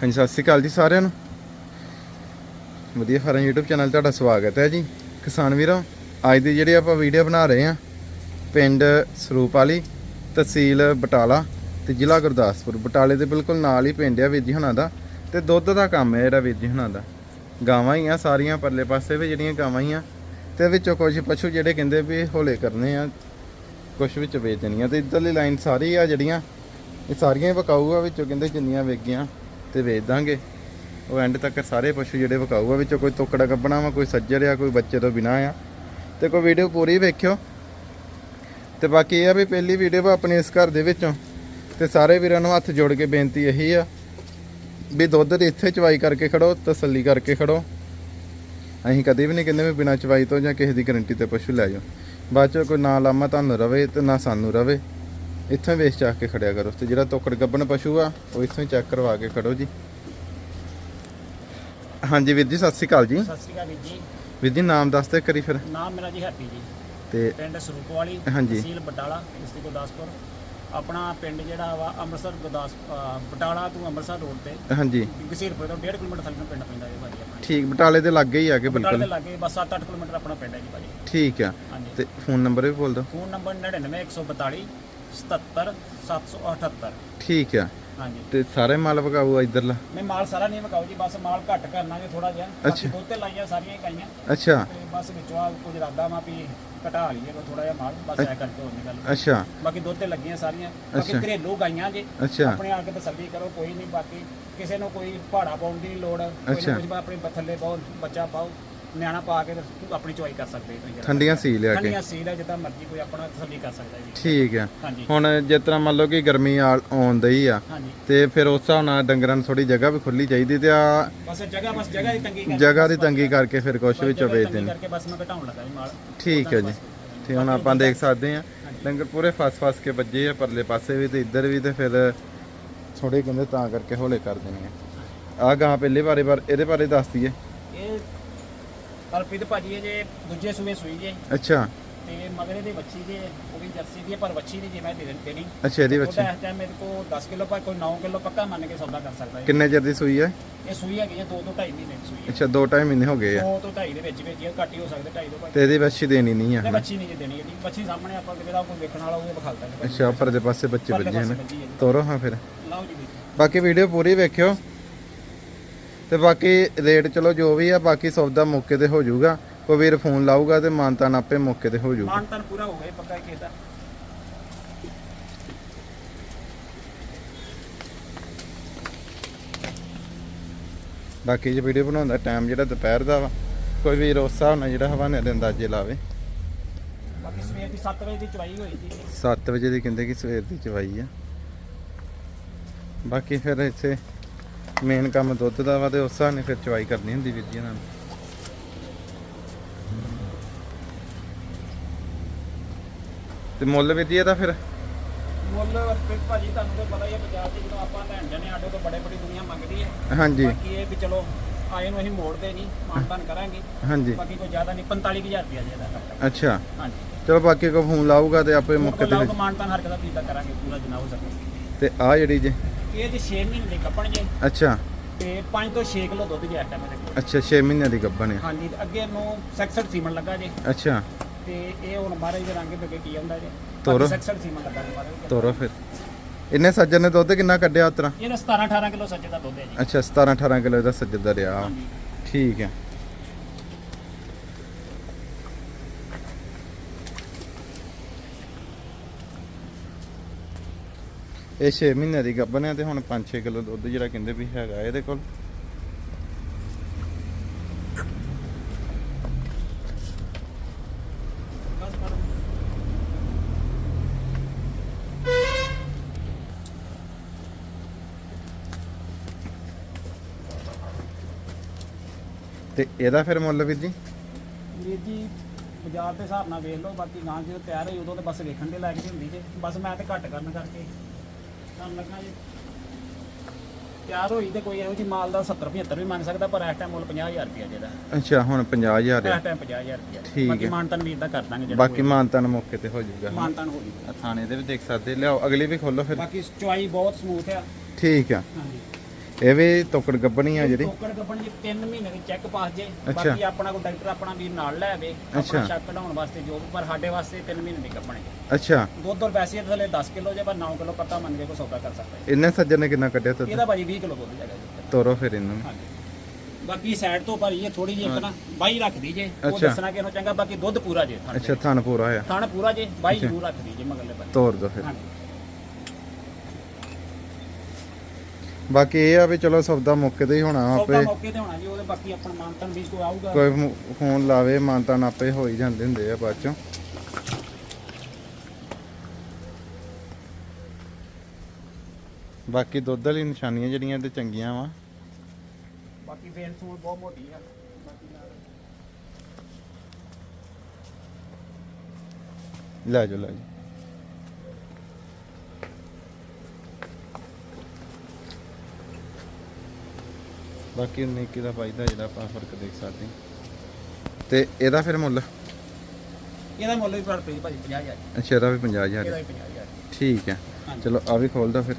ਹਾਂਜੀ, ਸਤਿ ਸ਼੍ਰੀ ਅਕਾਲ ਜੀ ਸਾਰਿਆਂ ਨੂੰ। ਵਧੀਆ ਫਾਰਮ YouTube ਚੈਨਲ ਤੁਹਾਡਾ ਸਵਾਗਤ ਹੈ ਜੀ। ਕਿਸਾਨ ਵੀਰੋ, ਅੱਜ ਦੀ ਜਿਹੜੀ ਆਪਾਂ ਵੀਡੀਓ ਬਣਾ ਰਹੇ ਹਾਂ, ਪਿੰਡ ਸਰੂਪ ਵਾਲੀ ਤਹਿਸੀਲ ਬਟਾਲਾ ਤੇ ਜ਼ਿਲ੍ਹਾ ਗੁਰਦਾਸਪੁਰ। ਬਟਾਲੇ ਦੇ ਬਿਲਕੁਲ ਨਾਲ ਹੀ ਪਿੰਡ ਆ ਵੀਰ ਜੀ ਹੁਣਾਂ ਦਾ ਤੇ ਦੁੱਧ ਦਾ ਕੰਮ ਹੈ ਜਿਹੜਾ ਵੀਰ ਜੀ ਹੁਣਾਂ ਦਾ। ਗਾਵਾਂ ਹੀ ਆ ਸਾਰੀਆਂ, ਪਰਲੇ ਪਾਸੇ ਵੀ ਜਿਹੜੀਆਂ ਗਾਵਾਂ ਹੀ ਆ ਤੇ ਵਿੱਚੋਂ ਕੁਝ ਪਸ਼ੂ ਜਿਹੜੇ ਕਹਿੰਦੇ ਵੀ ਹੌਲੇ ਕਰਨੇ ਆ, ਕੁਝ ਵਿੱਚ ਵੇਚ ਦੇਣੀਆਂ ਤੇ ਇੱਧਰਲੀ ਲਾਈਨ ਸਾਰੀ ਆ ਜਿਹੜੀਆਂ, ਇਹ ਸਾਰੀਆਂ ਹੀ ਵਿਕਾਊ ਆ ਵਿੱਚੋਂ ਕਹਿੰਦੇ ਜਿੰਨੀਆਂ ਵੇਗੀਆਂ ਤੇ ਵੇਚ ਦਾਂਗੇ। ਉਹ ਐਂਡ ਤੱਕ ਸਾਰੇ ਪਸ਼ੂ ਜਿਹੜੇ ਵਿਕਾਊ ਆ ਵਿੱਚੋਂ ਕੋਈ ਤੋਕੜਾ ਕੱਢਣਾ ਵਾ, ਕੋਈ ਸੱਜਰ ਆ, ਕੋਈ ਬੱਚੇ ਤੋਂ ਬਿਨਾ ਆ। ਤੇ ਕੋਈ ਵੀਡੀਓ ਪੂਰੀ ਵੇਖਿਓ। ਤੇ ਬਾਕੀ ਇਹ ਆ ਵੀ ਪਹਿਲੀ ਵੀਡੀਓ ਵਾ ਆਪਣੇ ਇਸ ਘਰ ਦੇ ਵਿੱਚੋਂ। ਤੇ ਸਾਰੇ ਵੀਰਾਂ ਨੂੰ ਹੱਥ ਜੋੜ ਕੇ ਬੇਨਤੀ ਇਹੀ ਆ ਵੀ ਦੁੱਧ ਦੀ ਇੱਥੇ ਚਵਾਈ ਕਰਕੇ ਖੜੋ, ਤਸੱਲੀ ਕਰਕੇ ਖੜੋ। ਅਸੀਂ ਕਦੇ ਵੀ ਨਹੀਂ ਕਹਿੰਦੇ ਵੀ ਬਿਨਾਂ ਚਵਾਈ ਤੋਂ ਜਾਂ ਕਿਸੇ ਦੀ ਗਾਰੰਟੀ ਤੇ ਪਸ਼ੂ ਲੈ ਜਾਓ। ਬਾਅਦ ਚੋਂ ਕੋਈ ਨਾ ਲਾਮਾ ਤੁਹਾਨੂੰ ਰਵੇ ਤੇ ਨਾ ਸਾਨੂੰ ਰਵੇ। ਇੱਥੋਂ ਵੇਚ ਚੱਕ ਕੇ ਖੜਿਆ ਕਰੋ ਤੇ ਜਿਹੜਾ ਤੋਕੜ ਗੱਬਣ ਪਸ਼ੂ ਆ ਉਹ ਇੱਥੋਂ ਹੀ ਚੈੱਕ ਕਰਵਾ ਕੇ ਖੜੋ ਜੀ। ਹਾਂਜੀ ਵੀਰ ਜੀ ਸਤਿ ਸ਼੍ਰੀ ਅਕਾਲ ਜੀ। ਸਤਿ ਸ਼੍ਰੀ ਅਕਾਲ ਵੀਰ ਜੀ। ਵੀਰ ਜੀ ਨਾਮ ਦੱਸ ਦੇ ਕਰੀ ਫਿਰ। ਨਾਮ ਮੇਰਾ ਜੀ ਹੈਪੀ ਜੀ। ਤੇ ਪਿੰਡ ਸਰੂਪ ਵਾਲੀ ਹਾਂਜੀ। ਤਹਿਸੀਲ ਬਟਾਲਾ ਡਿਸਟ੍ਰਿਕਟ ਗੁਰਦਾਸਪੁਰ। ਆਪਣਾ ਪਿੰਡ ਜਿਹੜਾ ਵਾ ਅੰਮ੍ਰਿਤਸਰ ਗੁਰਦਾਸ ਬਟਾਲਾ ਤੋਂ ਅੰਮ੍ਰਿਤਸਰ ਰੋਡ ਤੇ। ਹਾਂਜੀ। ਗਸੀਰਪੁਰ ਤੋਂ 1.5 ਕਿਲੋਮੀਟਰ ਥੱਲੇ ਨੂੰ ਪਿੰਡ ਪੈਂਦਾ ਹੈ ਭਾਜੀ ਆਪਣਾ। ਠੀਕ ਬਟਾਲੇ ਦੇ ਲਾਗੇ ਹੀ ਆ ਕੇ ਬਟਾਲੇ ਦੇ ਬਿਲਕੁਲ। ਲਾਗੇ ਬਸ 7-8 ਕਿਲੋਮੀਟਰ ਆਪਣਾ ਪਿੰਡ ਹੈ ਜੀ ਭਾਜੀ। ਠੀਕ ਆ। ਹਾਂਜੀ। ਤੇ ਫੋਨ ਨੰਬਰ ਵੀ ਬੋਲ ਦਿਓ। ਫੋਨ ਨੰਬਰ 99142 77 778 ਠੀਕ ਆ। ਹਾਂਜੀ। ਤੇ ਸਾਰੇ ਮਾਲ ਵਿਕਾਊ ਆ ਇੱਧਰਲਾ? ਮੈਂ ਮਾਲ ਸਾਰਾ ਨਹੀਂ ਵਿਕਾਉ ਜੀ ਬਸ ਮਾਲ ਘੱਟ ਕਰਨਾ ਜੀ ਥੋੜਾ ਜਿਹਾ। ਬਾਕੀ ਅੱਛਾ। ਦੁੱਧ ਤੇ ਲਾਈਆਂ ਸਾਰੀਆਂ ਹੀ ਕਾਈਆਂ ਅੱਛਾ। ਤੇ ਬਸ ਵਿੱਚੋਂ ਆ ਕੁਝ ਇਰਾਦਾ ਵਾ ਵੀ ਘਟਾ ਲਈਏ ਥੋੜਾ ਜਿਹਾ ਮਾਲ ਬਸ ਐ ਕਰਕੇ ਨਹੀਂ ਗੱਲ। ਅੱਛਾ। ਬਾਕੀ ਦੁੱਧ ਤੇ ਲੱਗੀਆਂ ਸਾਰੀਆਂ। ਬਾਕੀ। ਘਰੇਲੂ ਗਾਈਆਂ ਜੇ। ਆਪਣੇ ਆ ਕੇ ਤਸੱਲੀ ਕਰੋ ਕੋਈ ਨਹੀਂ ਬਾਕੀ ਕਿਸੇ ਨੂੰ ਕੋਈ ਪਹਾੜਾ ਪਾਉਣ ਦੀ ਲੋੜ। ਕੋਈ ਕੁਝ ਆਪਣੇ ਥੱਲੇ ਪਾਓ ਬੱਚਾ ਪਾਓ। ਨਿਆਣਾ ਪਾ ਕੇ ਤੇ ਆਪਣੀ ਚੁਆਈ ਕਰ ਸਕਦੇ ਹੋ ਤੁਸੀਂ ਠੰਡੀਆਂ ਸੀ ਲਿਆ ਕੇ। ਠੰਡੀਆਂ ਸੀਲ ਹੈ ਜਿੱਦਾਂ ਮਰਜ਼ੀ ਕੋਈ ਆਪਣਾ ਤਸੱਲੀ ਕਰ ਸਕਦਾ ਜੀ। ਠੀਕ ਆ। ਹਾਂਜੀ। ਹੁਣ ਜਿਸ ਤਰ੍ਹਾਂ ਮੰਨ ਲਓ ਕਿ ਗਰਮੀ ਆਉਣ ਦਈ ਆ ਹਾਂਜੀ। ਤੇ ਫਿਰ ਉਸ ਹਿਸਾਬ ਨਾਲ ਡੰਗਰਾਂ ਨੂੰ ਥੋੜੀ ਜਗ੍ਹਾ ਵੀ ਖੁੱਲੀ ਚਾਹੀਦੀ ਤੇ ਆ ਬਸ ਜਗ੍ਹਾ ਬਸ ਜਗ੍ਹਾ ਦੀ ਤੰਗੀ ਕਰਕੇ ਜਗ੍ਹਾ ਦੀ ਤੰਗੀ ਕਰਕੇ ਫਿਰ ਕੁਛ ਬਸ ਵਿੱਚ ਜਗ੍ਹਾ ਦੀ ਵੇਚ ਤੰਗੀ ਦੇਣੀ ਕਰਕੇ ਬਸ ਮੈਂ ਘਟਾਉਣ ਲੱਗਾ ਜੀ ਮਾਲ। ਠੀਕ ਹੈ ਜੀ। ਤੇ ਹੁਣ ਆਪਾਂ ਦੇਖ ਸਕਦੇ ਆ ਡੰਗਰ ਪੂਰੇ ਫਸ-ਫਸ ਕੇ ਵੱਜੇ ਆ ਪਰਲੇ ਪਾਸੇ ਵੀ ਤੇ ਇੱਧਰ ਵੀ ਤੇ ਫਿਰ ਥੋੜੇ ਕਹਿੰਦੇ ਤਾਂ ਕਰਕੇ ਹੌਲੇ ਕਰ ਦੇਣੇ ਆ। ਆ ਗਾਂ ਪਹਿਲੇ ਬਾਰੇ ਬਾਰ ਇਹਦੇ ਬਾਰੇ ਦੱਸ ਦਈਏ। ਕਲਪੀਤ ਭਾਜੀ ਜੇ ਦੂਜੇ ਸੂਏ ਸੂਈ ਜੇ। ਅੱਛਾ। ਤੇ ਮਗਰੇ ਦੇ ਬੱਚੀ ਜੇ ਉਹ ਵੀ ਜਰਸੀ ਦੀ ਹੈ ਪਰ ਬੱਚੀ ਨਹੀਂ ਜੇ ਮੈਂ ਦੇ ਦੇਣੀ ਅੱਛਾ ਇਹਦੀ ਬੱਚੀ। ਉਹਦਾ ਇਸ ਟਾਈਮ ਮੇਰੇ ਕੋਲ 10 ਕਿਲੋ ਪਰ ਕੋਈ 9 ਕਿਲੋ ਪੱਕਾ ਮੰਨ ਕੇ ਸੌਦਾ ਕਰ ਸਕਦਾ ਹੈ ਕਿੰਨੇ ਚਿਰ ਦੀ ਸੂਈ ਹੈ ਇਹ ਸੂਈ ਹੈਗੀ ਹੈ 2 ਤੋਂ 2.5 ਮਹੀਨੇ ਦੀ ਸੂਈ ਹੈ ਅੱਛਾ 2.5 ਮਹੀਨੇ ਹੋ ਗਏ ਆ। 2 ਤੋਂ 2.5 ਦੇ ਵਿੱਚ ਵਿੱਚ ਘੱਟ ਹੀ ਹੋ ਸਕਦਾ 2.5 ਤੋਂ ਤੇ ਇਹਦੀ ਬੱਚੀ ਦੇਣੀ ਨਹੀਂ ਆ ਬੱਚੀ ਨਹੀਂ ਜੇ ਦੇਣੀ ਇਹਦੀ। ਬੱਚੀ ਸਾਹਮਣੇ ਆਪਾਂ ਜਿਹੜਾ ਕੋਈ ਵੇਖਣ ਵਾਲਾ ਉਹ ਵਿਖਾਲਦਾ ਹੈ ਅੱਛਾ ਉੱਪਰ ਦੇ ਪਾਸੇ ਬੱਚੇ ਵੱਜੇ ਪਾਸੇ ਨੇ ਬੱਚੀ ਹੈ ਜੀ। ਤੋਰੋ ਹਾਂ ਫਿਰ। ਲਓ ਜੀ। ਬਾਕੀ ਵੀਡੀਓ ਪੂਰੀ ਵੇਖਿਓ। ਤੇ ਬਾਕੀ ਰੇਟ ਚਲੋ ਜੋ ਵੀ ਆ ਬਾਕੀ ਸੌਦਾ ਮੌਕੇ ਤੇ ਹੋ ਜਾਊਗਾ। ਕੋਈ ਵੀਰ ਫੋਨ ਲਾਊਗਾ ਤੇ ਮਾਨਤਾਨ ਆਪੇ ਮੌਕੇ ਤੇ ਹੋ ਜਾਊਗਾ। ਮਾਨ ਤਨ ਪੂਰਾ ਹੋ ਗਿਆ ਪੱਕਾ ਕਿਸੇ ਦਾ ਬਾਕੀ ਜੇ ਵੀਡੀਓ ਬਣਾਉਣ ਦਾ ਟਾਈਮ ਜਿਹੜਾ ਦੁਪਹਿਰ ਦਾ ਵਾ ਕੋਈ ਵੀਰ ਉਸ ਹਿਸਾਬ ਨਾਲ ਜਿਹੜਾ ਹਵਾਨੇ ਦੇ ਅੰਦਾਜ਼ੇ ਲਾਵੇ। ਬਾਕੀ ਸਵੇਰ ਦੀ 7 ਵਜੇ ਦੀ ਚਵਾਈ ਹੋਈ ਸੀ। 7 ਵਜੇ ਦੀ ਕਹਿੰਦੇ ਕਿ ਸਵੇਰ ਦੀ ਚਵਾਈ ਆ। ਬਾਕੀ ਫਿਰ ਇੱਥੇ ਮੇਨ ਕੰਮ ਦੁੱਧ ਦਾ ਵਾ ਤੇ ਉਸ ਹਿਸਾਬ ਨਾਲ ਫਿਰ ਚਵਾਈ ਕਰਨੀ ਹੁੰਦੀ ਵੀਰ ਜੀ ਇਹਨਾਂ ਨੂੰ ਤੇ ਮੁੱਲ ਵੀਰ ਜੀ ਇਹਦਾ ਫਿਰ? ਮੁੱਲ ਵਰਪਿਤ ਭਾਜੀ ਤੁਹਾਨੂੰ ਤੇ ਪਤਾ ਹੀ ਹੈ ਬਾਜ਼ਾਰ 'ਚ ਜਦੋਂ ਆਪਾਂ ਲੈਣ ਜਾਂਦੇ ਆਟੋ ਤੋਂ ਬੜੇ ਬੜੀ ਦੁਨੀਆ ਮੰਗਦੀ ਹੈ। ਹਾਂਜੀ। ਬਾਕੀ ਇਹ ਵੀ ਚਲੋ ਆਏ ਨੂੰ ਅਸੀਂ ਮੋੜਦੇ ਨਹੀਂ ਮਾਨਤਾਨ ਕਰਾਂਗੇ। ਹਾਂਜੀ। ਬਾਕੀ ਕੋਈ ਜ਼ਿਆਦਾ ਨਹੀਂ 45000 ਰੁਪਇਆ ਜੀ ਇਹਦਾ ਅੱਛਾ। ਹਾਂਜੀ। ਚਲੋ ਬਾਕੀ ਕੋ ਫੋਨ ਲਾਊਗਾ ਤੇ ਆਪੇ ਮੁੱਕ ਦੇ ਲਾਉਗ ਮਾਨਤਾਨ ਹਰ ਕਦਾ ਪੀਦਾ ਕਰਾਂਗੇ ਪੂਰਾ ਜਿੰਨਾ ਹੋ ਸਕੇ ਤੇ ਆ ਜਿਹੜੀ ਜੇ ਇਹ ਜੇ 6 ਮਹੀਨੇ ਦੇ ਕੱਪਣ ਜੇ। ਅੱਛਾ। ਤੇ 5 ਤੋਂ 6 ਕਿਲੋ ਦੁੱਧ ਜੇ ਆਟਾ ਮੇਰੇ ਕੋਲ। ਅੱਛਾ 6 ਮਹੀਨਿਆਂ ਦੀ ਗੱਭਣ ਆ। ਹਾਂਜੀ ਤੇ ਅੱਗੇ ਨੂੰ 66 ਸੀਮਨ ਲੱਗਾ ਜੇ। ਅੱਛਾ। ਤੇ ਇਹ ਹੁਣ ਮਹਾਰਾਜ ਦੇ ਰੰਗ ਦੇ ਕੀ ਆਉਂਦਾ ਜੇ। ਤੋਰੋ। 66 ਸੀਮਨ ਲੱਗਾ ਜੇ ਮਹਾਰਾਜ ਦੇ। ਤੋਰੋ ਫਿਰ। ਇਹਨੇ ਸੱਜਣ ਨੇ ਦੁੱਧ ਕਿੰਨਾ ਕੱਢਿਆ ਉਤਰਾ ਇਹਦਾ 17 18 ਕਿਲੋ ਸੱਜੇ ਦਾ ਦੁੱਧ ਹੈ ਜੀ। ਅੱਛਾ 17 18 ਕਿਲੋ ਦਾ ਸੱਜਣ ਦਾ ਰਿਹਾ। ਠੀਕ ਹੈ। ਇਹ 6 ਮਹੀਨਿਆਂ ਦੀ ਗੱਭਣ ਹੈ ਤੇ ਹੁਣ 5-6 ਕਿਲੋ ਦੁੱਧ ਜਿਹੜਾ ਕਹਿੰਦੇ ਵੀ ਹੈਗਾ ਇਹਦੇ ਕੋਲ। ਤੇ ਇਹਦਾ ਫਿਰ ਮੁੱਲ ਵੀਰ ਜੀ? ਵੀਰ ਜੀ, ਬਾਜ਼ਾਰ ਦੇ ਹਿਸਾਬ ਨਾਲ ਵੇਖ ਲਓ, ਬਾਕੀ ਗਾਂ ਜਦੋਂ ਤਿਆਰ ਹੋਈ ਉਦੋਂ ਤੇ ਬਸ ਵੇਖਣ ਦੇ ਲਾਇਕ ਹੀ ਹੁੰਦੀ ਜੇ। ਬਸ ਮੈਂ ਤੇ ਘੱਟ ਕਰਨ ਕਰਕੇ। ਤੁਹਾਨੂੰ ਲੱਗਾ ਜੀ ਤਿਆਰ ਹੋਈ ਤੇ ਕੋਈ ਇਹੋ ਜੀ ਮਾਲ ਦਾ 70 75 ਵੀ ਮੰਨ ਸਕਦਾ ਪਰ ਇਸ ਟਾਈਮ ਮੁੱਲ 50000 ਰੁਪਇਆ ਜਿਹਦਾ ਅੱਛਾ ਹੁਣ 50000 ਆ। ਇਸ ਟਾਈਮ 50000 ਰੁਪਇਆ। ਠੀਕ ਬਾਕੀ ਹੈ। ਮਾਨਤਨ ਵੀਰ ਦਾ ਕਰ ਦਾਂਗੇ ਜਿਹੜਾ ਬਾਕੀ ਮਾਨਤਨ ਮੌਕੇ ਤੇ ਹੋ ਜਾਊਗਾ। ਮਾਨਤਨ ਹੋ ਜੂਗਾ ਆ ਥਾਣੇ ਦੇ ਵੀ ਦੇਖ ਸਕਦੇ। ਲਿਆਓ ਅਗਲੀ ਵੀ ਖੋਲੋ ਫਿਰ। ਬਾਕੀ ਚੁਆਈ ਬਹੁਤ ਸਮੂਥ ਆ। ਠੀਕ ਆ। ਹਾਂਜੀ। ਇਹ ਵੀ ਤੋਕੜ ਗੱਬਣੀ ਆ ਜਿਹੜੀ? ਟੋਕਣ ਕੱਪਣ ਜੀ 3 ਮਹੀਨੇ ਦੀ ਚੈੱਕ ਪਾਸ ਜੇ। ਬਾਕੀ ਆਪਣਾ ਕੋਈ ਡਾਕਟਰ ਆਪਣਾ ਵੀਰ ਨਾਲ ਲੈ ਆਵੇ ਅੱਛਾ। ਆਪਣਾ ਸ਼ੱਕ ਕਢਾਉਣ ਵਾਸਤੇ ਜੋ ਵੀ, ਪਰ ਸਾਡੇ ਵਾਸਤੇ 3 ਮਹੀਨੇ ਦੀ ਕੱਪਣੇ ਅੱਛਾ। ਦੁੱਧ ਔਰ ਵੈਸੇ ਥੱਲੇ 10 ਕਿਲੋ ਜੇ ਪਰ 9 ਕਿਲੋ ਪੱਤਾ ਮੰਨ ਕੇ ਕੋਈ ਸੌਦਾ ਕਰ ਸਕਦਾ ਇੰਨੇ ਸੱਜਣ ਨੇ ਕਿੰਨਾ ਕੱਢਿਆ ਤੁਰ ਇਹਦਾ ਭਾਜੀ 20 ਕਿਲੋ ਦੁੱਧ ਹੈਗਾ ਜੀ। ਤੋਰੋ ਫਿਰ ਇਹਨੂੰ। ਹਾਂਜੀ। ਬਾਕੀ ਸਾਈਡ ਤੋਂ ਭਾਜੀ ਇਹ ਥੋੜੀ ਜਿਹੀ ਇੱਕ ਨਾ ਬਾਈ ਰੱਖਦੀ ਜੇ ਉਹ ਅੱਛਾ। ਦੱਸਣਾ ਕਿ ਇਹਨੂੰ ਚੰਗਾ ਬਾਕੀ ਦੁੱਧ ਪੂਰਾ ਜੇ ਥਣ ਅੱਛਾ ਥਣ ਪੂਰਾ ਹੋਇਆ ਥਣ ਪੂਰਾ ਜੇ ਬਾਈ। ਜ਼ਰੂਰ ਰੱਖਦੀ ਜੇ ਮਗਰਲੇ ਪਾਸੇ। ਤੋਰ ਦੋ ਫਿਰ। ਹਾਂਜੀ। ਬਾਕੀ ਇਹ ਆ ਵੀ ਚਲੋ ਸੌਦਾ ਮੌਕੇ ਤੇ ਹੀ ਹੋਣਾ ਵਾ ਸੌਦਾ ਆਪੇ। ਮੌਕੇ ਤੇ ਹੋਣਾ ਜੀ ਉਹਦੇ ਬਾਕੀ ਆਪਣਾ ਮਾਨਤਨ ਵੀ ਕੋਈ ਆਊਗਾ। ਕੋਈ ਫੋਨ ਲਾਵੇ ਮਾਨਤਾਨ ਆਪੇ ਹੋ ਹੀ ਜਾਂਦੇ ਹੁੰਦੇ ਆ ਬਾਅਦ ਚੋਂ। ਬਾਕੀ ਦੁੱਧ ਵਾਲੀ ਨਿਸ਼ਾਨੀਆਂ ਜਿਹੜੀਆਂ ਤੇ ਚੰਗੀਆਂ ਵਾ। ਬਾਕੀ ਵੇਲ ਸੂਲ ਬਹੁਤ ਮੋਟੀ ਆ। ਬਾਕੀ ਨਾਲ ਲੈ ਜਾਓ ਲੈ ਜਾਓ। ਬਾਕੀ ਨਿੱਕੀ ਦਾ ਫਾਇਦਾ ਜਿਹੜਾ ਆਪਾਂ ਫ਼ਰਕ ਦੇਖ ਸਕਦੇ ਹਾਂ। ਤੇ ਇਹਦਾ ਫਿਰ ਮੁੱਲ? ਇਹਦਾ ਮੁੱਲ ਵੀ ਪਰ ਪਈ ਭਾਜੀ 50000 ਅੱਛਾ ਇਹਦਾ ਵੀ 50000 ਇਹਦਾ ਹੈ ਵੀ 50000 ਠੀਕ ਹੈ। ਹਾਂਜੀ। ਚਲੋ ਆ ਵੀ ਖੋਲ ਦੋ ਫਿਰ।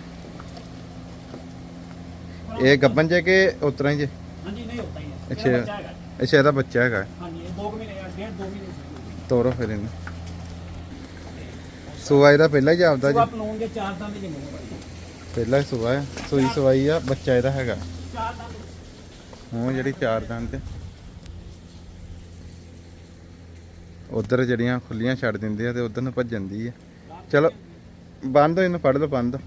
ਇਹ ਗੱਬਨ ਜੇ ਕਿ ਉਤਰਾ ਹੀ ਜੇ? ਹਾਂਜੀ ਨਹੀਂ ਹੁੰਦਾ ਹੀ ਹੈ। ਅੱਛਾ। ਇਹਦਾ ਬੱਚਾ ਹੈਗਾ। ਜੀ। ਅੱਛਾ ਇਹਦਾ ਬੱਚਾ ਹੈਗਾ। ਹਾਂਜੀ ਇਹ 2 ਮਹੀਨੇ ਜਾਂ ਡੇਢ 2 ਮਹੀਨੇ ਸੀ ਤੋਰੋ ਫਿਰ ਇਹਨੂੰ। ਸੁਆ ਇਹਦਾ ਪਹਿਲਾਂ ਹੀ ਸੁਆ ਜੀ। ਪਲੂਣ ਦੇ ਚਾਰ ਦੰਦ ਜੰਮੂ ਭਾਜੀ। ਪਹਿਲਾਂ ਹੀ ਸੁਆ ਹੈ। ਸੂਈ ਸਵਾਈ ਆ ਬੱਚਾ ਇਹਦਾ ਹੈਗਾ। ਚਾਰ ਦੰਦ। ਉਹ ਜਿਹੜੀ ਚਾਰ ਦੰਦ ਤੇ। ਉਧਰ ਜਿਹੜੀਆਂ ਖੁੱਲੀਆਂ ਛੱਡ ਦਿੰਦੇ ਆ ਤੇ ਉਧਰ ਨੂੰ ਭੱਜ ਜਾਂਦੀ ਹੈ ਚਲੋ, ਬੰਦ ਹੋ ਇਹਨੂੰ ਫੜ ਲਓ, ਬੰਦ।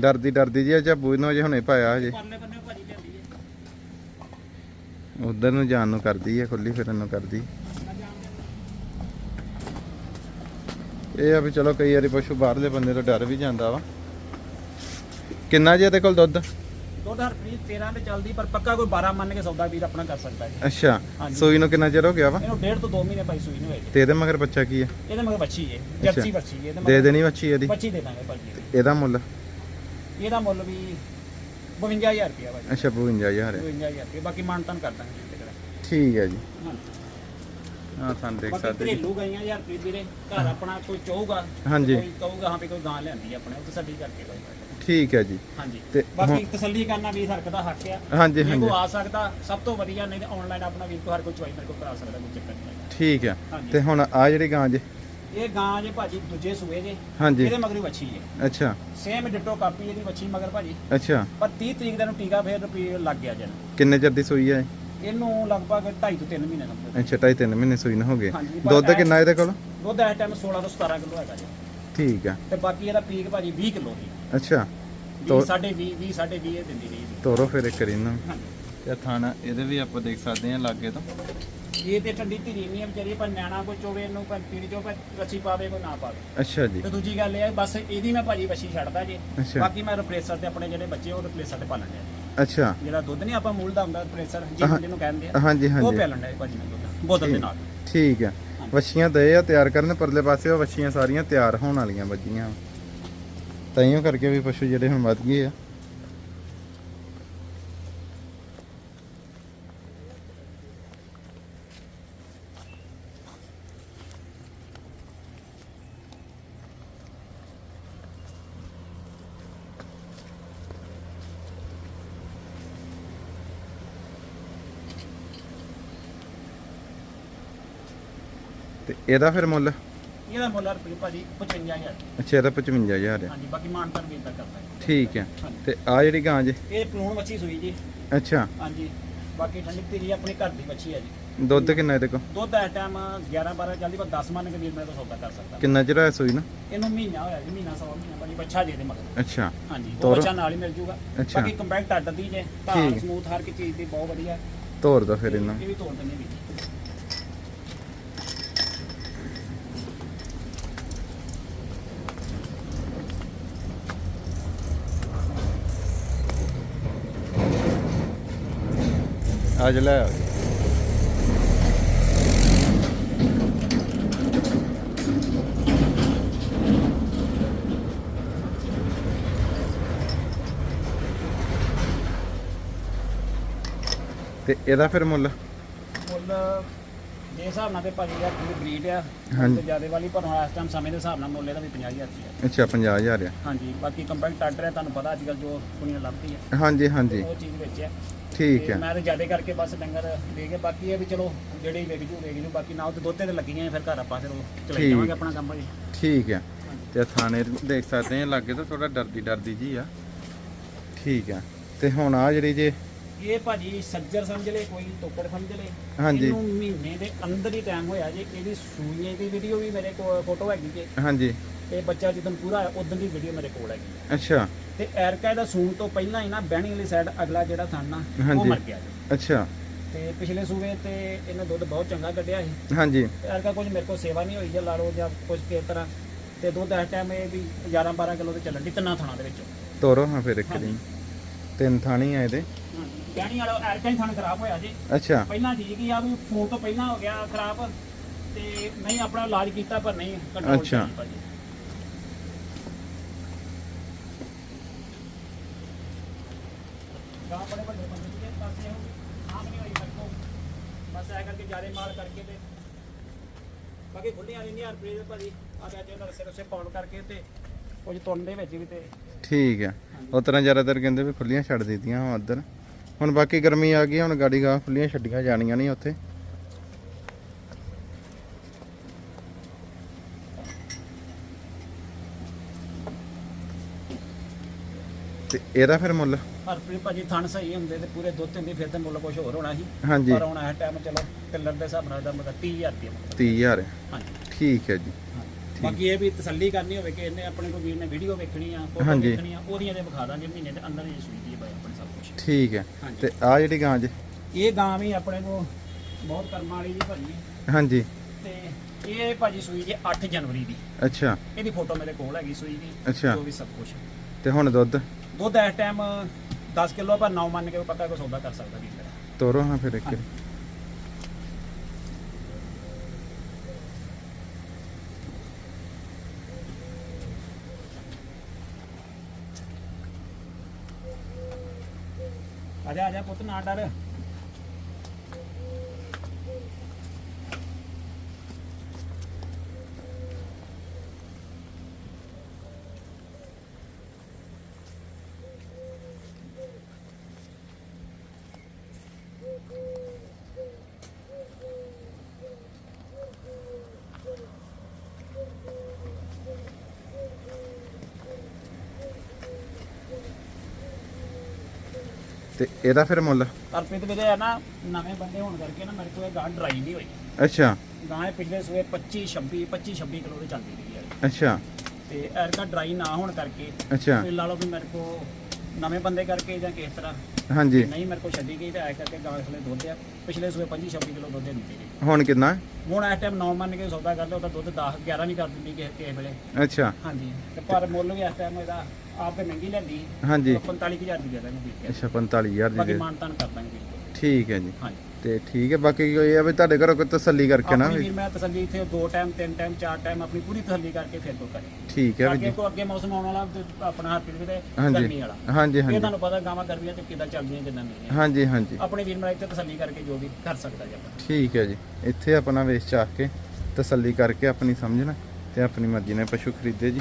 ਡਰਦੀ ਡਰਦੀ ਜੀ ਅੱਛਾ ਬੂਝ ਨੂੰ ਜੇ ਹੁਣੇ ਪਾਇਆ ਹਜੇ। ਉਧਰ ਨੂੰ ਜਾਣ ਨੂੰ ਕਰਦੀ ਹੈ ਖੁੱਲੀ ਫਿਰਨ ਨੂੰ ਕਰਦੀ। ਇਹ ਆ ਵੀ ਚਲੋ ਕਈ ਵਾਰੀ ਪਸ਼ੂ ਬਾਹਰਲੇ ਬੰਦੇ ਤੋਂ ਡਰ ਵੀ ਜਾਂਦਾ ਵਾ। ਕਿੰਨਾ ਜੇ ਇਹਦੇ ਕੋਲ ਦੁੱਧ? ਦੁੱਧ ਹਰਪ੍ਰੀਤ 13 ਤੇ ਚੱਲਦੀ ਪਰ ਪੱਕਾ ਕੋਈ 12 ਮੰਨ ਕੇ ਸੌਦਾ ਵੀਰ ਆਪਣਾ ਕਰ ਸਕਦਾ ਹੈ। ਅੱਛਾ ਹਾਂਜੀ। ਸੂਈ ਨੂੰ ਕਿੰਨਾ ਚਿਰ ਹੋ ਗਿਆ ਵਾ? ਇਹਨੂੰ ਡੇਢ ਤੋਂ 2 ਮਹੀਨੇ ਪਾਈ ਸੂਈ ਨੂੰ ਹੋਏਗੀ ਤੇ ਇਹਦੇ ਮਗਰ ਬੱਚਾ ਕੀ ਹੈ? ਇਹਦੇ ਮਗਰ ਬੱਚੀ ਹੈ ਜਰਸੀ ਬੱਚੀ ਹੈ ਇਹਦੇ ਦੇ ਮਗਰ ਦੇਣੀ ਬੱਚੀ ਇਹਦੀ? ਬੱਚੀ ਦੇ ਦਾਂਗੇ ਭਾਜੀ ਇਹਦਾ ਮੁੱਲ? ਇਹਦਾ ਮੁੱਲ ਵੀ 52000 ਰੁਪਇਆ ਭਾਜੀ ਅੱਛਾ 52000 ਹੈ 52000 ਰੁਪਇਆ ਬਾਕੀ ਮਾਨਤਨ ਕਰ ਦਾਂਗੇ ਜੀ ਇਹਦੇ ਠੀਕ ਹੈ ਜੀ। ਹਾਂਜੀ। ਹਾਂ ਸਾਨੂੰ ਦੇਖ ਬਾਕੀ ਸਕਦੇ ਜੀ। ਘਰੇਲੂ ਗਾਈਆਂ ਹਜ਼ਾਰ ਰੁਪਏ ਵੀਰੇ ਘਰ ਆਪਣਾ ਕੋਈ ਚਾਹੂਗਾ ਹਾਂਜੀ। ਕੋਈ ਕਹੂਗਾ ਹਾਂ ਵੀ ਕੋਈ ਗਾਂ ਲਿਆਂਦੀ ਆਪਣੇ ਉਹ ਤਸੱਲੀ ਕਰਕੇ ਕੋਈ ਠੀਕ ਹੈ ਜੀ। ਹਾਂਜੀ। ਤੇ ਬਾਕੀ ਤਸੱਲੀ ਕਰਨਾ ਵੀ ਹਰਕਤ ਦਾ ਹੱਕ ਆ। ਹਾਂਜੀ ਹਾਂਜੀ। ਕੋ ਆ ਸਕਦਾ ਸਭ ਤੋਂ ਵਧੀਆ ਨਹੀਂ ਤੇ ਆਨਲਾਈਨ ਆਪਣਾ ਵੀਰ ਕੋ ਹਰ ਕੋਈ ਚੁਆਈ ਮੇਰੇ ਕੋ ਕਰਾ ਸਕਦਾ ਕੋਈ ਚੱਕਰ ਨਹੀਂ। ਠੀਕ ਹੈ। ਤੇ ਹੁਣ ਆ ਜਿਹੜੀ ਗਾਂ ਜੇ? ਇਹ ਗਾਂ ਜੇ ਭਾਜੀ ਦੂਜੇ ਸੂਏ ਜੇ ਹਾਂਜੀ। ਇਹਦੇ ਮਗਰੀ ਵੱਛੀ ਜੇ। ਅੱਛਾ। ਸੇਮ ਡਿੱਟੋ ਕਾਪੀ ਇਹਦੀ ਵੱਛੀ ਮਗਰ ਭਾਜੀ। ਅੱਛਾ। ਪਰ 30 ਤਰੀਕ ਦਾ ਨੂੰ ਟੀਕਾ ਫੇਰ ਰੁਪਏ ਲੱਗ ਗਿਆ ਜਨ। ਕਿੰਨੇ ਚਿਰ ਦੀ ਸੂਈ ਹੈ ਇਹਨੂੰ ਲਗਭਗ 2.5 ਤੋਂ 3 ਮਹੀਨੇ ਦਾ ਅੱਛਾ ਢਾਈ ਤਿੰਨ ਮਹੀਨੇ ਸੂਈ ਨਾ ਹੋ ਗਏ। ਦੁੱਧ ਕਿੰਨਾ ਇਹਦੇ ਕੋਲ? ਦੁੱਧ ਇਸ ਟਾਈਮ 16 ਤੋਂ 17 ਕਿਲੋ ਹੈਗਾ ਜੀ। ਠੀਕ ਹੈ। ਤੇ ਬਾਕੀ ਇਹਦਾ ਪੀਕ ਭਾਜੀ 20 ਕਿਲੋ ਦੀ। ਅੱਛਾ। 20 ਤੋ- ਸਾਢੇ 20 20 ਸਾਢੇ 20 ਇਹ ਦਿੰਦੀ ਰਹੀ ਜੀ। ਤੋਰੋ ਫਿਰ ਇੱਕ ਇਹਨਾਂ ਹਾਂਜੀ ਤੇ ਥਾਣਾ ਇਹਦੇ ਵੀ ਆਪਾਂ ਦੇਖ ਸਕਦੇ ਹਾਂ ਲਾਗੇ ਤੋਂ। ਇਹ ਤੇ ਠੰਡੀ ਧੀਰੀ ਨਹੀਂ ਹੈ ਵਿਚਾਰੀ ਪਰ ਨਿਆਣਾ ਕੋਈ ਚੋਵੇ ਇਹਨੂੰ ਪਰ ਪੀੜੀ ਚੋ ਪਰ ਰੱਸੀ ਪਾਵੇ ਕੋਈ ਨਾ ਪਾਵੇ। ਅੱਛਾ ਜੀ। ਤੇ ਦੂਜੀ ਗੱਲ ਇਹ ਹੈ ਬਸ ਇਹਦੀ ਮੈਂ ਭਾਜੀ ਵੱਛੀ ਛੱਡਦਾ ਜੇ। ਅੱਛਾ। ਬਾਕੀ ਮੈਂ ਰਿਪਲੇਸਰ ਤੇ ਆਪਣੇ ਜਿਹੜੇ ਬੱਚੇ ਉਹ ਰਿਪਲੇਸਰ ਤੇ ਪਾਲਣ ਡਿਆ। ਅੱਛਾ। ਜਿਹੜਾ ਦੁੱਧ ਨਹੀਂ ਆਪਾਂ ਮੂਲ ਦਾ ਹੁੰਦਾ ਰਿਪਲੇਸਰ ਜਿਹਨੂੰ ਕਹਿੰਦੇ ਆ ਹਾਂਜੀ ਉਹ ਹਾਂਜੀ ਪਿਆਲਣ ਡਿਆ ਭਾਜੀ ਮੈਂ ਦੁੱਧ ਬੋਤਲ ਦੇ ਨਾਲ। ਠੀਕ ਹੈ। ਵੱਛੀਆਂ ਦਏ ਆ ਤਿਆਰ ਕਰਨ ਪਰਲੇ ਪਾਸੇ ਉਹ ਵੱਛੀਆਂ ਸਾਰੀਆਂ ਤਿਆਰ ਹੋਣ ਵਾਲੀਆਂ ਵੱਜੀਆਂ। ਤਾਈਓ ਕਰਕੇ ਵੀ ਪਸ਼ੂ ਜਿਹੜੇ ਹੁਣ ਵੱਧ ਗਏ ਆ। ਤੇ ਇਹਦਾ ਫਿਰ ਮੁੱਲ? ਇਹਦਾ ਮੁੱਲ ਰੁਪਏ ਭਾਜੀ 55000 ਅੱਛਾ ਇਹਦਾ 55000 ਆ। ਹਾਂਜੀ ਬਾਕੀ ਮਾਨਤਨ ਵੀ ਇਦਾਂ ਕਰਦਾ ਹੈ। ਠੀਕ ਹੈ। ਤੇ ਆ ਜਿਹੜੀ ਗਾਂ ਜੇ? ਇਹ ਪਲੂਣ ਮੱਛੀ ਸੂਈ ਜੀ। ਅੱਛਾ। ਹਾਂਜੀ। ਬਾਕੀ ਠੰਡੀ ਧੀਰੀ ਆਪਣੀ ਘਰ ਦੀ ਮੱਛੀ ਹੈ ਜੀ। ਦੁੱਧ ਕਿੰਨਾ ਇਹਦੇ ਕੋਲ? ਦੁੱਧ ਇਸ ਟਾਈਮ 11 12 ਜਲਦੀ ਪਰ 10 ਮੰਨ ਕੇ ਵੀਰ ਮੇਰੇ ਤੋਂ ਸੌਦਾ ਕਰ ਸਕਦਾ। ਕਿੰਨਾ ਚਿਰ ਹੋਇਆ ਸੂਈ ਨਾ? ਇਹਨੂੰ ਮਹੀਨਾ ਹੋਇਆ ਜੀ ਮਹੀਨਾ ਸਵਾ ਮਹੀਨਾ ਭਾਜੀ ਬੱਚਾ ਦੇ ਦੇ ਮਗਰ। ਅੱਛਾ। ਹਾਂਜੀ ਉਹ ਤੋਰੋ। ਬੱਚਾ ਨਾਲ ਹੀ ਮਿਲ ਜੂਗਾ। ਅੱਛਾ। ਬਾਕੀ ਕੰਪੈਕਟ ਅੱਡ ਦੀ ਜੇ ਠੀਕ। ਸਮੂਥ ਹਰ ਇੱਕ ਚੀਜ਼ ਦੀ ਬਹੁਤ ਵਧੀਆ। ਤੋਰ ਦੋ ਫਿਰ ਇਹਨੂੰ। ਇਹ ਵੀ ਤੋੜ ਦਿੰਦੇ ਵੀ ਅੱਜ ਲੈ ਜੀ। ਤੇ ਇਹਦਾ ਫਿਰ ਮੁੱਲ? ਮੁੱਲ ਇਹ ਹਿਸਾਬ ਨਾਲ ਤੇ ਭਾਜੀ ਯਾਰ ਪੂਰੀ ਬਰੀਡ ਆ ਹਾਂਜੀ। ਤੇ ਜਿਆਦੇ ਵਾਲੀ ਪਰ ਹੁਣ ਇਸ ਟਾਈਮ ਸਮੇਂ ਦੇ ਹਿਸਾਬ ਨਾਲ ਮੁੱਲ ਇਹਦਾ ਵੀ 50000 ਰੁਪਏ ਅੱਛਾ 50000 ਆ। ਹਾਂਜੀ ਬਾਕੀ ਕੰਪੈਕਟ ਆਰਡਰ ਹੈ ਤੁਹਾਨੂੰ ਪਤਾ ਅੱਜ ਕੱਲ ਜੋ ਦੁਨੀਆ ਲੱਭਦੀ ਹੈ ਹਾਂਜੀ ਹਾਂਜੀ। ਉਹ ਚੀਜ਼ ਵਿੱਚ ਹੈ ਠੀਕ ਤੇ ਹੈ। ਮੈਂ ਤੇ ਜਿਆਦੇ ਕਰਕੇ ਬਸ ਡੰਗਰ ਦੇ ਕੇ ਬਾਕੀ ਇਹ ਵੀ ਚਲੋ ਜਿਹੜੀ ਵੇਚ ਜੂ ਵੇਚ ਜੂ ਬਾਕੀ ਨਾਲ ਤੇ ਦੋਤੇ ਤੇ ਲੱਗੀਆਂ ਆ, ਫਿਰ ਘਰ ਆਪਾਂ ਫਿਰ ਉਹ ਚਲਾਈ ਠੀਕ। ਜਾਵਾਂਗੇ ਆਪਣਾ ਕੰਮ ਜੀ ਠੀਕ ਹੈ। ਤੇ ਥਾਣੇ ਦੇਖ ਸਕਦੇ ਆ ਲਾਗੇ ਤਾਂ ਥੋੜਾ ਡਰਦੀ ਡਰਦੀ ਜੀ ਆ। ਠੀਕ ਹੈ। ਤੇ ਹੁਣ ਆ ਜਿਹੜੀ ਜੇ ਇਹ ਭਾਜੀ ਸੱਜਰ ਸਮਝ ਲੈ ਕੋਈ ਤੋਕੜ ਸਮਝ ਲੈ ਹਾਂਜੀ। ਇਹਨੂੰ ਮਹੀਨੇ ਦੇ ਅੰਦਰ ਹੀ ਟਾਈਮ ਹੋਇਆ ਜੇ ਇਹਦੀ ਸੂਈਆਂ ਦੀ ਵੀਡੀਓ ਵੀ ਮੇਰੇ ਕੋਲ ਫੋਟੋ ਹੈਗੀ ਜੇ। ਹਾਂਜੀ। ਇਹ ਬੱਚਾ ਜਦੋਂ ਪੂਰਾ ਹੋਇਆ ਉਦੋਂ ਦੀ ਵੀਡੀਓ ਮੇਰੇ ਕੋਲ ਹੈਗੀ। ਅੱਛਾ। ਤੇ ਐਰਕਾ ਦਾ ਸੂਣ ਤੋਂ ਪਹਿਲਾਂ ਹੀ ਨਾ ਬਹਿਣੀ ਵਾਲੀ ਸਾਈਡ ਅਗਲਾ ਜਿਹੜਾ ਥਣ ਉਹ ਹਾਂਜੀ। ਮਰ ਗਿਆ ਜੀ। ਅੱਛਾ। ਤੇ ਪਿਛਲੇ ਸੂਵੇ ਤੇ ਇਹਨੇ ਦੁੱਧ ਬਹੁਤ ਚੰਗਾ ਕੱਢਿਆ ਸੀ। ਹਾਂਜੀ। ਤੇ ਐਰਕਾ ਕੁਝ ਮੇਰੇ ਕੋਲ ਸੇਵਾ ਨਹੀਂ ਹੋਈ ਜਾਂ ਲਾ ਲਓ ਜਾਂ ਕੁਝ ਕਿਸ ਤਰ੍ਹਾਂ ਤੇ ਦੁੱਧ ਇਸ ਟਾਈਮ ਇਹ ਵੀ 11 12 ਕਿਲੋ ਤੇ ਚੱਲਣ ਦੀ ਤਿੰਨਾਂ ਥਾਣਾ ਦੇ ਵਿੱਚ। ਤੋਰੋ ਹਾਂ ਫਿਰ ਇੱਕ। ਦਿਨ। ਤਿੰਨ ਥਾਣੀ ਆ ਇਹਦੇ। ਬਹਿਣੀ ਵਾਲਾ ਐਰਕਾ ਹੀ ਥਣ ਖਰਾਬ ਹੋਇਆ ਜੀ। ਅੱਛਾ। ਪਹਿਲਾਂ ਠੀਕ ਹੀ ਆ ਵੀ ਫੋਨ ਤੋਂ ਪਹਿਲਾਂ ਹੋ ਗਿਆ ਖਰਾਬ ਤੇ ਨਹੀਂ ਆਪਣਾ ਇਲਾਜ ਕੀਤਾ ਪਰ ਨਹੀਂ ਕੰਟਰੋਲ ਅੱਛਾ ਬੜੇ ਵੱਡੇ ਬੰਦੇ ਸੀਗੇ ਬਸ ਇਹ ਆਮ ਨਹੀਂ ਹੋਈ ਮੇਰੇ ਕੋਲ ਬਸ ਐ ਕਰਕੇ ਤੇ ਬਾਕੀ ਖੁੱਲੀਆਂ ਰਹਿੰਦੀਆਂ ਰੁਪਏ ਦੇ ਭਾਜੀ ਆ ਤੇ ਅੱਜ ਉਹਨਾਂ ਰਸੇ ਪਾਉਣ ਕਰਕੇ ਤੇ ਕੁਝ ਤੁੰਨ ਦੇ ਵਿੱਚ ਵੀ ਤੇ ਠੀਕ ਹੈ ਉਹ ਤਰ੍ਹਾਂ ਜ਼ਿਆਦਾਤਰ ਕਹਿੰਦੇ ਵੀ ਖੁੱਲੀਆਂ ਛੱਡ ਦਿੱਤੀਆਂ ਹੁਣ ਉਧਰ। ਹੁਣ ਬਾਕੀ ਗਰਮੀ ਆ ਗਈ, ਹੁਣ ਗਾੜੀ ਗਾਂ ਖੁੱਲੀਆਂ ਛੱਡੀਆਂ ਜਾਣੀਆਂ ਨਹੀਂ ਉੱਥੇ। ਤੇ ਇਹਦਾ ਫਿਰ ਮੁੱਲ? ਹਰਪ੍ਰੀਤ ਭਾਜੀ ਥਣ ਸਹੀ ਹੁੰਦੇ ਤੇ ਪੂਰੇ ਦੁੱਧ ਹੁੰਦੀ ਫਿਰ ਤੇ ਮੁੱਲ ਕੁਝ ਹੋਰ ਹੋਣਾ ਸੀ। ਹਾਂਜੀ। ਪਰ ਹੁਣ ਇਹ ਟਾਈਮ ਚਲੋ ਕਿੱਲਰ ਦੇ ਹਿਸਾਬ ਨਾਲ ਦਾ ਮਤਲਬ 30000 ਰੁਪਏ ਮੰਗਦਾ। 30000 ਹਾਂਜੀ। ਠੀਕ ਹੈ ਜੀ। ਬਾਕੀ ਇਹ ਵੀ ਤਸੱਲੀ ਕਰਨੀ ਹੋਵੇ ਕਿ ਇਹਨੇ ਆਪਣੇ ਕੋਲ ਵੀਰ ਨੇ ਵੀਡੀਓ ਵੇਖਣੀ ਆ ਫੋਟੋ। ਵੇਖਣੀ ਆ ਉਹਦੀਆਂ ਤੇ ਵਿਖਾ ਦਾਂਗੇ ਮਹੀਨੇ ਦੇ ਅੰਦਰ ਹੀ ਸੂਈ ਦੀ ਬਾਈ ਆਪਣੇ ਸਭ ਕੁਝ ਠੀਕ ਹੈ। ਤੇ ਆ ਜਿਹੜੀ ਗਾਂ ਜੇ? ਇਹ ਗਾਂ ਵੀ ਆਪਣੇ ਕੋਲ ਬਹੁਤ ਕਰਮਾਂ ਵਾਲੀ ਜੀ ਭਾਜੀ ਹਾਂਜੀ। ਤੇ ਇਹ ਭਾਜੀ ਸੂਈ ਜੀ 8 ਜਨਵਰੀ ਦੀ। ਅੱਛਾ। ਇਹਦੀ ਫੋਟੋ ਮੇਰੇ ਕੋਲ ਹੈਗੀ ਸੂਈ ਦੀ। ਅੱਛਾ। ਜੋ ਵੀ ਸਭ ਕੁਝ ਤੇ ਹੁਣ ਦੁੱਧ? ਦੁੱਧ ਇਸ ਟਾਈਮ 10 ਕਿਲੋ ਪਰ 9 ਮੰਨ ਕੇ ਪੱਕਾ ਕੋਈ ਸੌਦਾ ਕਰ ਸਕਦਾ ਵੀਰ ਮੇਰਾ ਤੋਰੋ ਹਾਂ ਫਿਰ ਇੱਕ ਹਾਂਜੀ। ਆਜਾ ਆਜਾ ਪੁੱਤ ਨਾ ਤੇ ਇਹਦਾ ਫਿਰ ਮੁੱਲ? ਹਰਪ੍ਰੀਤ ਵੀਰੇ ਆ ਨਾ ਨਵੇਂ ਬੰਦੇ ਹੋਣ ਕਰਕੇ ਨਾ ਮੇਰੇ ਕੋਲ ਇਹ ਗਾਂ ਡਰਾਈ ਨਹੀਂ ਹੋਈ। ਅੱਛਾ। ਗਾਂ ਇਹ ਪਿਛਲੇ ਸੂਏ 25 26 25 26 ਕਿਲੋ ਦੇ ਚੱਲਦੀ ਰਹੀ ਹੈ ਅੱਛਾ। ਤੇ ਐਰਕਾ ਡਰਾਈ ਨਾ ਹੋਣ ਕਰਕੇ ਅੱਛਾ। ਇਹ ਲਾ ਲਓ ਵੀ ਮੇਰੇ ਕੋ ਨਵੇਂ ਬੰਦੇ ਕਰਕੇ ਜਾਂ ਕਿਸ ਤਰ੍ਹਾਂ। ਹਾਂਜੀ। ਨਹੀਂ ਮੇਰੇ ਕੋ ਛੱਡੀ ਗਈ ਤੇ ਐ ਕਰਕੇ ਗਾਂ ਥਲੇ ਦੁੱਧ ਆ। ਪਿਛਲੇ ਸੂਏ 25 26 ਕਿਲੋ ਦੁੱਧ ਦਿੰਦੀ ਰਹੀ ਹੁਣ ਕਿੰਨਾ? ਹੁਣ ਇਸ ਟਾਈਮ 9 ਮੰਨ ਕੇ ਸੌਦਾ ਕਰਦੇ ਉਹਦਾ ਦੁੱਧ 10 11 ਨਹੀਂ ਕਰ ਦਿੰਦੀ ਕਿਸੇ ਕਿਸੇ ਵੇਲੇ। ਅੱਛਾ। ਹਾਂਜੀ। ਤੇ ਪਰ ਮੁੱਲ ਵੀ ਇਸ ਟਾਈਮ ਇਹਦਾ ਆਪ ਤੇ ਮਹਿੰਗੀ ਲੈਂਦੀ ਹਾਂਜੀ। 45000 ਦੀ ਦੇ ਦਾਂਗੇ ਵੀਰ ਕੇ ਅੱਛਾ 45000 ਦੀ ਬਾਕੀ ਦੇ। ਮਾਨਤਾਨ ਕਰ ਦਾਂਗੇ। ਵੀਰ ਕੇ। ਠੀਕ ਹੈ ਜੀ। ਹਾਂਜੀ। ਤੇ ਠੀਕ ਹੈ ਬਾਕੀ ਇਹ ਆ ਵੀ ਤੁਹਾਡੇ ਘਰੋਂ ਕੋਈ ਤਸੱਲੀ ਕਰਕੇ ਨਾ ਆਪਣੀ ਵੀ ਵੀਰ ਮੈਂ ਤਸੱਲੀ ਇੱਥੇ ਦੋ ਟਾਈਮ ਤਿੰਨ ਟਾਈਮ ਚਾਰ ਟਾਈਮ ਆਪਣੀ ਪੂਰੀ ਤਸੱਲੀ ਕਰਕੇ ਫਿਰ ਤੋਂ ਕਰੇ। ਠੀਕ ਹੈ ਵੀ ਅੱਗੇ ਜੀ। ਕੋ ਅੱਗੇ ਮੌਸਮ ਆਉਣ ਵਾਲਾ ਤੇ ਆਪਣਾ ਹੱਥ ਵੀ ਤੇ ਹਾਂਜੀ। ਗਰਮੀ ਵਾਲਾ। ਹਾਂਜੀ ਇਹ ਹਾਂਜੀ ਤੁਹਾਨੂੰ ਪਤਾ ਗਾਵਾਂ ਗਰਮੀਆਂ ਚ ਕਿੱਦਾਂ ਚੱਲਦੀਆਂ ਕਿੱਦਾਂ ਨਹੀਂ ਹਾਂਜੀ ਹਾਂਜੀ। ਆਪਣੇ ਵੀਰ ਮੇਰਾ ਇੱਥੇ ਤਸੱਲੀ ਕਰਕੇ ਜੋ ਵੀ ਕਰ ਸਕਦਾ ਜੀ ਆਪਣਾ। ਠੀਕ ਹੈ ਜੀ। ਇੱਥੇ ਆਪਣਾ ਵੇਚ ਚਾਹ ਕੇ ਤਸੱਲੀ ਕਰਕੇ ਆਪਣੀ ਸਮਝਣਾ ਤੇ ਆਪਣੀ ਮਰਜ਼ੀ ਨਾਲ ਪਸ਼ੂ ਖਰੀਦੇ ਜੀ।